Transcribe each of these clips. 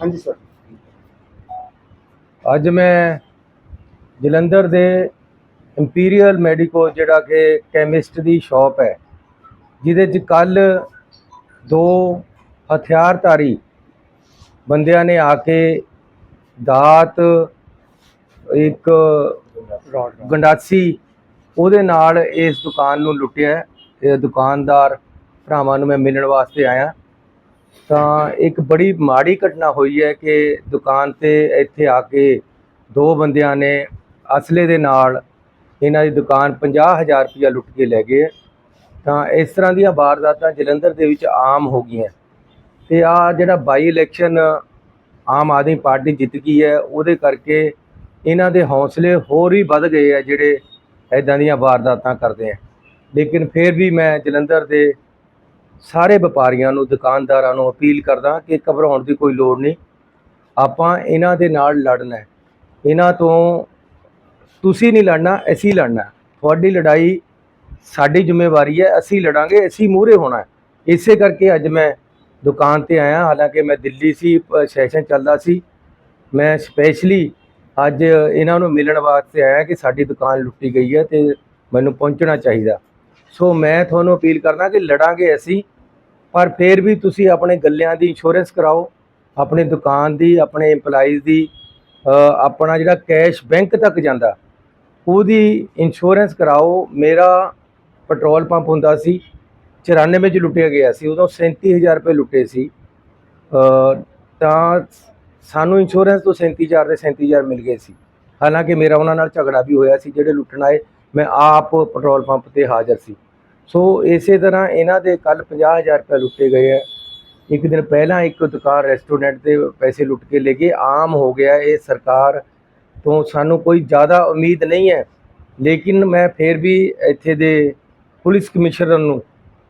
ਹਾਂਜੀ ਸਰ ਅੱਜ ਮੈਂ ਜਲੰਧਰ ਦੇ ਇੰਪੀਰੀਅਲ ਮੈਡੀਕੋ ਜਿਹੜਾ ਕਿ ਕੈਮਿਸਟ ਦੀ ਸ਼ਾਪ ਹੈ, ਜਿਹਦੇ 'ਚ ਕੱਲ ਦੋ ਹਥਿਆਰਧਾਰੀ ਬੰਦਿਆਂ ਨੇ ਆ ਕੇ ਦਾਤ, ਇੱਕ ਗੰਡਾਸੀ, ਉਹਦੇ ਨਾਲ ਇਸ ਦੁਕਾਨ ਨੂੰ ਲੁੱਟਿਆ। ਇਹ ਦੁਕਾਨਦਾਰ ਭਰਾਵਾਂ ਨੂੰ ਮੈਂ ਮਿਲਣ ਵਾਸਤੇ ਆਇਆ। ਤਾਂ ਇੱਕ ਬੜੀ ਮਾੜੀ ਘਟਨਾ ਹੋਈ ਹੈ ਕਿ ਦੁਕਾਨ ਤੇ ਇੱਥੇ ਆ ਕੇ ਦੋ ਬੰਦਿਆਂ ਨੇ ਅਸਲੇ ਦੇ ਨਾਲ ਇਹਨਾਂ ਦੀ ਦੁਕਾਨ 50000 ਰੁਪਇਆ ਲੁੱਟ ਕੇ ਲੈ ਗਏ ਤਾਂ ਇਸ ਤਰ੍ਹਾਂ ਦੀਆਂ ਵਾਰਦਾਤਾਂ ਜਲੰਧਰ ਦੇ ਵਿੱਚ ਆਮ ਹੋ ਗਈਆਂ। ਤੇ ਆ ਜਿਹੜਾ ਬਾਈ ਇਲੈਕਸ਼ਨ ਆਮ ਆਦਮੀ ਪਾਰਟੀ ਜਿੱਤ ਗਈ ਹੈ, ਉਹਦੇ ਕਰਕੇ ਇਹਨਾਂ ਦੇ ਹੌਸਲੇ ਹੋਰ ਹੀ ਵੱਧ ਗਏ ਆ ਜਿਹੜੇ ਐਦਾਂ ਦੀਆਂ ਵਾਰਦਾਤਾਂ ਕਰਦੇ ਆ ਲੇਕਿਨ ਫਿਰ ਵੀ ਮੈਂ ਜਲੰਧਰ ਦੇ ਸਾਰੇ ਵਪਾਰੀਆਂ ਨੂੰ, ਦੁਕਾਨਦਾਰਾਂ ਨੂੰ ਅਪੀਲ ਕਰਦਾ ਕਿ ਘਬਰਾਉਣ ਦੀ ਕੋਈ ਲੋੜ ਨਹੀਂ। ਆਪਾਂ ਇਹਨਾਂ ਦੇ ਨਾਲ ਲੜਨਾ ਹੈ। ਇਹਨਾਂ ਤੋਂ ਤੁਸੀਂ ਨਹੀਂ ਲੜਨਾ, ਅਸੀਂ ਲੜਨਾ ਤੁਹਾਡੀ ਲੜਾਈ ਸਾਡੀ ਜ਼ਿੰਮੇਵਾਰੀ ਹੈ, ਅਸੀਂ ਲੜਾਂਗੇ, ਅਸੀਂ ਮੂਹਰੇ ਹੋਣਾ ਇਸੇ ਕਰਕੇ ਅੱਜ ਮੈਂ ਦੁਕਾਨ ਤੇ ਆਇਆ, ਹਾਲਾਂਕਿ ਮੈਂ ਦਿੱਲੀ ਸੀ, ਸੈਸ਼ਨ ਚੱਲਦਾ ਸੀ। ਮੈਂ ਸਪੈਸ਼ਲੀ ਅੱਜ ਇਹਨਾਂ ਨੂੰ ਮਿਲਣ ਵਾਸਤੇ ਆਇਆ ਕਿ ਸਾਡੀ ਦੁਕਾਨ ਲੁੱਟੀ ਗਈ ਹੈ ਤੇ ਮੈਨੂੰ ਪਹੁੰਚਣਾ ਚਾਹੀਦਾ। ਸੋ ਮੈਂ ਤੁਹਾਨੂੰ ਅਪੀਲ ਕਰਦਾ ਕਿ ਲੜਾਂਗੇ ਅਸੀਂ ਪਰ ਫਿਰ ਵੀ ਤੁਸੀਂ ਆਪਣੇ ਗੱਲਿਆਂ ਦੀ ਇੰਸ਼ੋਰੈਂਸ ਕਰਾਓ, ਆਪਣੀ ਦੁਕਾਨ ਦੀ, ਆਪਣੇ EMPLOYEES ਦੀ ਆਪਣਾ ਜਿਹੜਾ ਕੈਸ਼ ਬੈਂਕ ਤੱਕ ਜਾਂਦਾ, ਉਹਦੀ ਇੰਸ਼ੋਰੈਂਸ ਕਰਾਓ। ਮੇਰਾ ਪੈਟਰੋਲ ਪੰਪ ਹੁੰਦਾ ਸੀ 94 ਚ ਲੁੱਟਿਆ ਗਿਆ ਸੀ, ਉਦੋਂ 37000 ਰੁਪਏ ਲੁੱਟੇ ਸੀ। ਤਾਂ ਸਾਨੂੰ ਇੰਸ਼ੋਰੈਂਸ ਤੋਂ 37000 ਦੇ 37000 ਮਿਲ ਗਏ ਸੀ। ਹਾਲਾਂਕਿ ਮੇਰਾ ਉਹਨਾਂ ਨਾਲ ਝਗੜਾ ਵੀ ਹੋਇਆ ਸੀ, ਜਿਹੜੇ ਲੁੱਟਣ ਆਏ, ਮੈਂ ਆਪ ਪੈਟਰੋਲ ਪੰਪ ਤੇ ਹਾਜ਼ਰ ਸੀ। ਸੋ ਇਸੇ ਤਰ੍ਹਾਂ ਇਹਨਾਂ ਦੇ ਕੱਲ 50000 ਰੁਪਏ ਲੁੱਟੇ ਗਏ ਹੈ ਇੱਕ ਦਿਨ ਪਹਿਲਾਂ ਇੱਕ ਦੁਕਾਨ ਰੈਸਟੋਰੈਂਟ ਤੇ ਪੈਸੇ ਲੁੱਟ ਕੇ ਲੈ ਗਏ। ਆਮ ਹੋ ਗਿਆ ਇਹ ਸਰਕਾਰ ਤੋਂ। ਸਾਨੂੰ ਕੋਈ ਜ਼ਿਆਦਾ ਉਮੀਦ ਨਹੀਂ ਹੈ। ਲੇਕਿਨ ਮੈਂ ਫਿਰ ਵੀ ਇੱਥੇ ਦੇ ਪੁਲਿਸ ਕਮਿਸ਼ਨਰ ਨੂੰ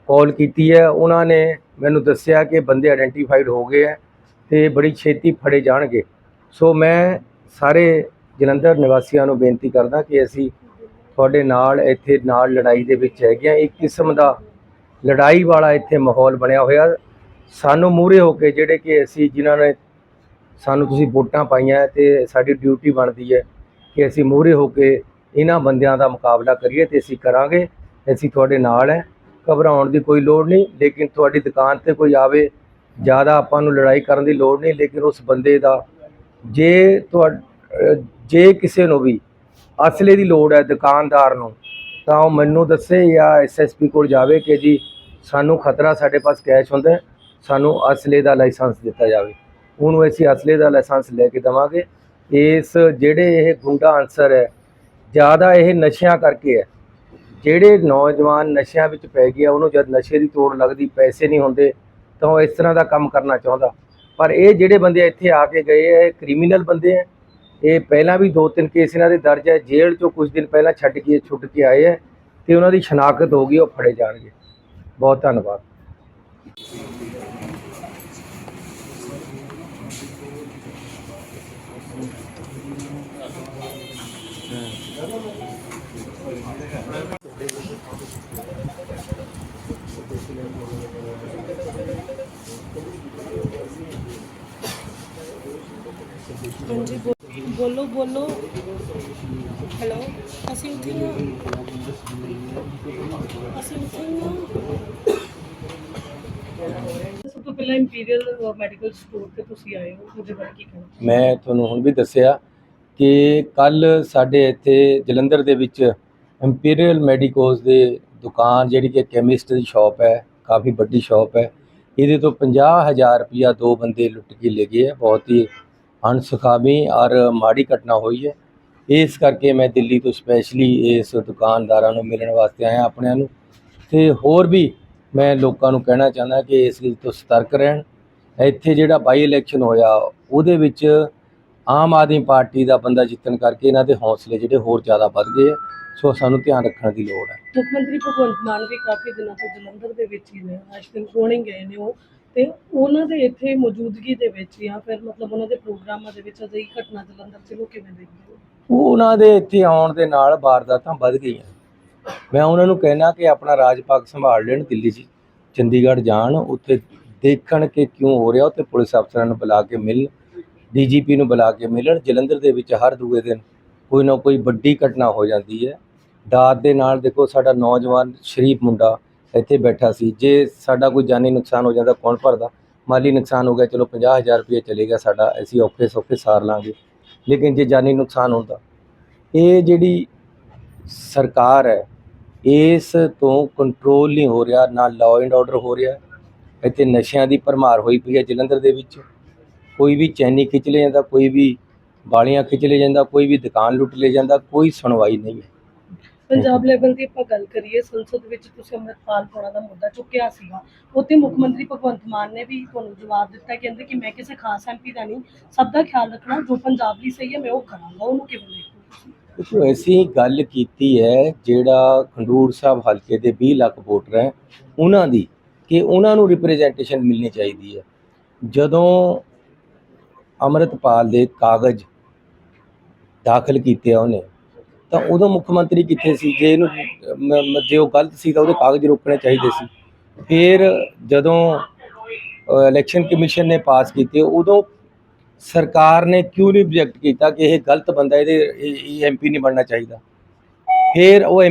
ਕਾਲ ਕੀਤੀ ਹੈ। ਉਹਨਾਂ ਨੇ ਮੈਨੂੰ ਦੱਸਿਆ ਕਿ ਬੰਦੇ ਆਇਡੈਂਟੀਫਾਈਡ ਹੋ ਗਏ ਹੈ ਤੇ ਬੜੀ ਛੇਤੀ ਫੜੇ ਜਾਣਗੇ। ਸੋ ਮੈਂ ਸਾਰੇ ਜਲੰਧਰ ਨਿਵਾਸੀਆਂ ਨੂੰ ਬੇਨਤੀ ਕਰਦਾ ਕਿ ਅਸੀਂ ਤੁਹਾਡੇ ਨਾਲ ਇੱਥੇ ਨਾਲ ਲੜਾਈ ਦੇ ਵਿੱਚ ਹੈਗੀਆਂ ਇੱਕ ਕਿਸਮ ਦਾ ਲੜਾਈ ਵਾਲਾ ਇੱਥੇ ਮਾਹੌਲ ਬਣਿਆ ਹੋਇਆ। ਸਾਨੂੰ ਮੂਹਰੇ ਹੋ ਕੇ ਜਿਹੜੇ ਕਿ ਅਸੀਂ ਜਿਨ੍ਹਾਂ ਨੇ ਸਾਨੂੰ ਤੁਸੀਂ ਵੋਟਾਂ ਪਾਈਆਂ ਹੈ ਤੇ ਸਾਡੀ ਡਿਊਟੀ ਬਣਦੀ ਹੈ ਕਿ ਅਸੀਂ ਮੂਹਰੇ ਹੋ ਕੇ ਇਹਨਾਂ ਬੰਦਿਆਂ ਦਾ ਮੁਕਾਬਲਾ ਕਰੀਏ ਤੇ ਅਸੀਂ ਕਰਾਂਗੇ। ਅਸੀਂ ਤੁਹਾਡੇ ਨਾਲ ਹੈ। ਘਬਰਾਉਣ ਦੀ ਕੋਈ ਲੋੜ ਨਹੀਂ, ਲੇਕਿਨ ਤੁਹਾਡੀ ਦੁਕਾਨ ਤੇ ਕੋਈ ਆਵੇ, ਜ਼ਿਆਦਾ ਆਪਾਂ ਨੂੰ ਲੜਾਈ ਕਰਨ ਦੀ ਲੋੜ ਨਹੀਂ, ਲੇਕਿਨ ਉਸ ਬੰਦੇ ਦਾ ਜੇ ਤੁਹਾ ਜੇ ਕਿਸੇ ਨੂੰ ਵੀ ਅਸਲੇ ਦੀ ਲੋੜ ਹੈ ਦੁਕਾਨਦਾਰ ਨੂੰ। ਤਾਂ ਉਹ ਮੈਨੂੰ ਦੱਸੇ ਜਾਂ ਐਸਐਸਪੀ ਕੋਲ ਜਾਵੇ ਕਿ ਜੀ ਸਾਨੂੰ ਖਤਰਾ ਸਾਡੇ ਪਾਸ ਕੈਸ਼ ਹੁੰਦਾ ਸਾਨੂੰ ਅਸਲੇ ਦਾ ਲਾਇਸੈਂਸ ਦਿੱਤਾ ਜਾਵੇ। ਉਹਨੂੰ ਅਸੀਂ ਅਸਲੇ ਦਾ ਲਾਇਸੈਂਸ ਲੈ ਕੇ ਦੇਵਾਂਗੇ। ਇਸ ਜਿਹੜੇ ਇਹ ਗੁੰਡਾ ਅਨਸਰ ਹੈ, ਜ਼ਿਆਦਾ ਇਹ ਨਸ਼ਿਆਂ ਕਰਕੇ ਹੈ। ਜਿਹੜੇ ਨੌਜਵਾਨ ਨਸ਼ਿਆਂ ਵਿੱਚ ਪੈ ਗਿਆ, ਉਹਨੂੰ ਜਦ ਨਸ਼ੇ ਦੀ ਤੋੜ ਲੱਗਦੀ, ਪੈਸੇ ਨਹੀਂ ਹੁੰਦੇ, ਤਾਂ ਉਹ ਇਸ ਤਰ੍ਹਾਂ ਦਾ ਕੰਮ ਕਰਨਾ ਚਾਹੁੰਦਾ। ਪਰ ਇਹ ਜਿਹੜੇ ਬੰਦੇ ਇੱਥੇ ਆ ਕੇ ਗਏ ਹੈ ਇਹ ਕ੍ਰਿਮੀਨਲ ਬੰਦੇ ਹੈ ਇਹ ਪਹਿਲਾਂ ਵੀ ਦੋ ਤਿੰਨ ਕੇਸ ਇਹਨਾਂ ਦੇ ਦਰਜ ਹੈ, ਜੇਲ੍ਹ ਚੋਂ ਕੁਝ ਦਿਨ ਪਹਿਲਾਂ ਛੱਡ ਕੇ, ਛੁੱਟ ਕੇ ਆਏ ਹੈ ਤੇ ਉਹਨਾਂ ਦੀ ਸ਼ਨਾਖਤ ਹੋ ਗਈ, ਉਹ ਫੜੇ ਜਾਣਗੇ। ਬਹੁਤ ਧੰਨਵਾਦ। ਹਾਂਜੀ ਬੋਲੋ ਬੋਲੋ। ਹੈਲੋ ਅਸੀਂ ਉੱਥੇ ਹੀ ਹਾਂ। ਅਸੀਂ ਉੱਥੇ ਹੀ ਹਾਂ। ਸਭ ਤੋਂ ਪਹਿਲਾਂ ਇੰਪੀਰੀਅਲ ਮੈਡੀਕਲ ਸਟੋਰ ਤੇ ਤੁਸੀਂ ਆਏ ਹੋ ਉਹਦੇ ਬਾਰੇ ਕੀ ਕਹਿਣਾ ਮੈਂ ਤੁਹਾਨੂੰ ਹੁਣ ਵੀ ਦੱਸਿਆ ਕਿ ਕੱਲ ਸਾਡੇ ਇੱਥੇ ਜਲੰਧਰ ਦੇ ਵਿੱਚ ਇੰਪੀਰੀਅਲ ਮੈਡੀਕੋਜ਼ ਦੇ ਦੁਕਾਨ ਜਿਹੜੀ ਕਿ ਕੈਮਿਸਟ ਦੀ ਸ਼ਾਪ ਹੈ ਕਾਫੀ ਵੱਡੀ ਸ਼ਾਪ ਹੈ ਇਹਦੇ ਤੋਂ 50000 ਰੁਪਇਆ ਦੋ ਬੰਦੇ ਲੁੱਟ ਕੇ ਲੈ ਗਏ ਹੈ ਬਹੁਤ ਹੀ ਅਣਸੁਖਾਵੀ ਔਰ ਮਾੜੀ ਘਟਨਾ ਹੋਈ ਹੈ। ਇਸ ਕਰਕੇ ਮੈਂ ਦਿੱਲੀ ਤੋਂ ਸਪੈਸ਼ਲੀ ਇਸ ਦੁਕਾਨਦਾਰਾਂ ਨੂੰ ਮਿਲਣ ਵਾਸਤੇ ਆਇਆ ਆਪਣਿਆਂ ਨੂੰ। ਤੇ ਹੋਰ ਵੀ ਮੈਂ ਲੋਕਾਂ ਨੂੰ ਕਹਿਣਾ ਚਾਹੁੰਦਾ ਕਿ ਇਸ ਚੀਜ਼ ਤੋਂ ਸਤਰਕ ਰਹਿਣ। ਇੱਥੇ ਜਿਹੜਾ ਬਾਈ ਇਲੈਕਸ਼ਨ ਹੋਇਆ, ਉਹਦੇ ਵਿੱਚ ਆਮ ਆਦਮੀ ਪਾਰਟੀ ਦਾ ਬੰਦਾ ਜਿੱਤਣ ਕਰਕੇ ਇਹਨਾਂ ਦੇ ਹੌਸਲੇ ਜਿਹੜੇ ਹੋਰ ਜ਼ਿਆਦਾ ਵੱਧ ਗਏ ਸੋ ਸਾਨੂੰ ਧਿਆਨ ਰੱਖਣ ਦੀ ਲੋੜ ਹੈ। ਮੁੱਖ ਮੰਤਰੀ ਭਗਵੰਤ ਮਾਨ ਵੀ ਕਾਫੀ ਦਿਨਾਂ ਤੋਂ ਜਲੰਧਰ ਦੇ ਵਿੱਚ ਹੀ ਨੇ। ਅੱਜ ਦਿਨ ਕੋਣੀ ਗਏ ਨੇ ਉਹ। ਤੇ ਉਹਨਾਂ ਦੇ ਇੱਥੇ ਮੌਜੂਦਗੀ ਦੇ ਵਿੱਚ ਜਾਂ ਫਿਰ ਮਤਲਬ ਉਹਨਾਂ ਦੇ ਪ੍ਰੋਗਰਾਮਾਂ ਦੇ ਵਿੱਚ ਅਜਿਹੀ ਘਟਨਾ ਜਲੰਧਰ 'ਚ ਨੂੰ ਕਿਵੇਂ ਦੇਖਦੇ ਹੋ ਉਹਨਾਂ ਦੇ ਇੱਥੇ ਆਉਣ ਦੇ ਨਾਲ ਵਾਰਦਾਤਾਂ ਵੱਧ ਗਈਆਂ। ਮੈਂ ਉਹਨਾਂ ਨੂੰ ਕਹਿਣਾ ਕਿ ਆਪਣਾ ਰਾਜ ਪਾਕ ਸੰਭਾਲ ਲੈਣ ਦਿੱਲੀ 'ਚ। ਚੰਡੀਗੜ੍ਹ ਜਾਣ, ਉੱਥੇ ਦੇਖਣ ਕਿ ਕਿਉਂ ਹੋ ਰਿਹਾ, ਉੱਥੇ ਪੁਲਿਸ ਅਫਸਰਾਂ ਨੂੰ ਬੁਲਾ ਕੇ ਮਿਲ ਡੀਜੀਪੀ ਨੂੰ ਬੁਲਾ ਕੇ ਮਿਲਣ। ਜਲੰਧਰ ਦੇ ਵਿੱਚ ਹਰ ਦੂਏ ਦਿਨ ਕੋਈ ਨਾ ਕੋਈ ਵੱਡੀ ਘਟਨਾ ਹੋ ਜਾਂਦੀ ਹੈ। ਦਾਤ ਦੇ ਨਾਲ ਦੇਖੋ, ਸਾਡਾ ਨੌਜਵਾਨ ਸ਼ਰੀਫ ਮੁੰਡਾ ਇੱਥੇ ਬੈਠਾ ਸੀ। ਜੇ ਸਾਡਾ ਕੋਈ ਜਾਨੀ ਨੁਕਸਾਨ ਹੋ ਜਾਂਦਾ ਕੌਣ ਭਰਦਾ? ਮਾਲੀ ਨੁਕਸਾਨ ਹੋ ਗਿਆ, ਚਲੋ 50000 ਰੁਪਏ ਚਲੇ ਗਿਆ ਸਾਡਾ, ਅਸੀਂ ਔਖੇ ਸੌਖੇ ਸਾਰ ਲਾਂਗੇ। ਲੇਕਿਨ ਜੇ ਜਾਨੀ ਨੁਕਸਾਨ ਹੁੰਦਾ, ਇਹ ਜਿਹੜੀ ਸਰਕਾਰ ਹੈ, ਇਸ ਤੋਂ ਕੰਟਰੋਲ ਨਹੀਂ ਹੋ ਰਿਹਾ, ਨਾ ਲਾਅ ਐਂਡ ਆਰਡਰ ਹੋ ਰਿਹਾ। ਇੱਥੇ ਨਸ਼ਿਆਂ ਦੀ ਭਰਮਾਰ ਹੋਈ ਪਈ ਹੈ ਜਲੰਧਰ ਦੇ ਵਿੱਚ। ਕੋਈ ਵੀ ਚੈਨੀ ਖਿੱਚ ਲੈ ਜਾਂਦਾ, ਕੋਈ ਵੀ ਬਾਲੀਆਂ ਖਿੱਚ ਲੈ ਜਾਂਦਾ, ਕੋਈ ਵੀ ਦੁਕਾਨ ਲੁੱਟ ਲੈ ਜਾਂਦਾ, ਕੋਈ ਸੁਣਵਾਈ ਨਹੀਂ ਹੈ। ਪੰਜਾਬ ਲੈਵਲ ਦੀ ਆਪਾਂ ਗੱਲ ਕਰੀਏ ਸੰਸਦ ਵਿੱਚ ਤੁਸੀਂ ਅੰਮ੍ਰਿਤਪਾਲ ਹੋਣਾ ਦਾ ਮੁੱਦਾ ਚੁੱਕਿਆ ਸੀਗਾ। ਉੱਥੇ ਮੁੱਖ ਮੰਤਰੀ ਭਗਵੰਤ ਮਾਨ ਨੇ ਵੀ ਤੁਹਾਨੂੰ ਜਵਾਬ ਦਿੱਤਾ ਕਹਿੰਦੇ ਕਿ ਮੈਂ ਕਿਸੇ ਖਾਸ ਐਮਪੀ ਦਾ ਨਹੀਂ ਸਭ ਦਾ ਖਿਆਲ ਰੱਖਣਾ ਜੋ ਪੰਜਾਬ ਲਈ ਸਹੀ ਹੈ ਮੈਂ ਉਹ ਕਰਾਂਗਾ। ਉਹਨੂੰ ਕਿਵੇਂ ਦੇਖੋ ਅਸੀਂ ਗੱਲ ਕੀਤੀ ਹੈ ਜਿਹੜਾ ਖੰਡੂਰ ਸਾਹਿਬ ਹਲਕੇ ਦੇ 20 ਲੱਖ ਵੋਟਰ ਹੈ ਉਹਨਾਂ ਦੀ ਕਿ ਉਹਨਾਂ ਨੂੰ ਰਿਪਰੈਜ਼ੈਂਟੇਸ਼ਨ ਮਿਲਣੀ ਚਾਹੀਦੀ ਹੈ। ਜਦੋਂ ਅੰਮ੍ਰਿਤਪਾਲ ਦੇ ਕਾਗਜ਼ ਦਾਖਲ ਕੀਤੇ ਆ ਉਹਨੇ ਤਾਂ ਉਦੋਂ ਮੁੱਖ ਮੰਤਰੀ ਕਿੱਥੇ ਸੀ? ਜੇ ਇਹਨੂੰ ਮ- ਜੇ ਉਹ ਗਲਤ ਸੀ ਤਾਂ ਉਹਦੇ ਕਾਗਜ਼ ਰੋਕਣੇ ਚਾਹੀਦੇ ਸੀ। ਫਿਰ ਜਦੋਂ ਇਲੈਕਸ਼ਨ ਕਮਿਸ਼ਨ ਨੇ ਪਾਸ ਕੀਤੇ, ਉਦੋਂ ਸਰਕਾਰ ਨੇ ਕਿਉਂ ਨਹੀਂ ਰਿਜੈਕਟ ਕੀਤਾ ਕਿ ਇਹ ਗਲਤ ਬੰਦਾ, ਇਹਦੇ, ਇਹ ਐਮਪੀ ਨਹੀਂ ਬਣਨਾ ਚਾਹੀਦਾ? ਫਿਰ ਉਹ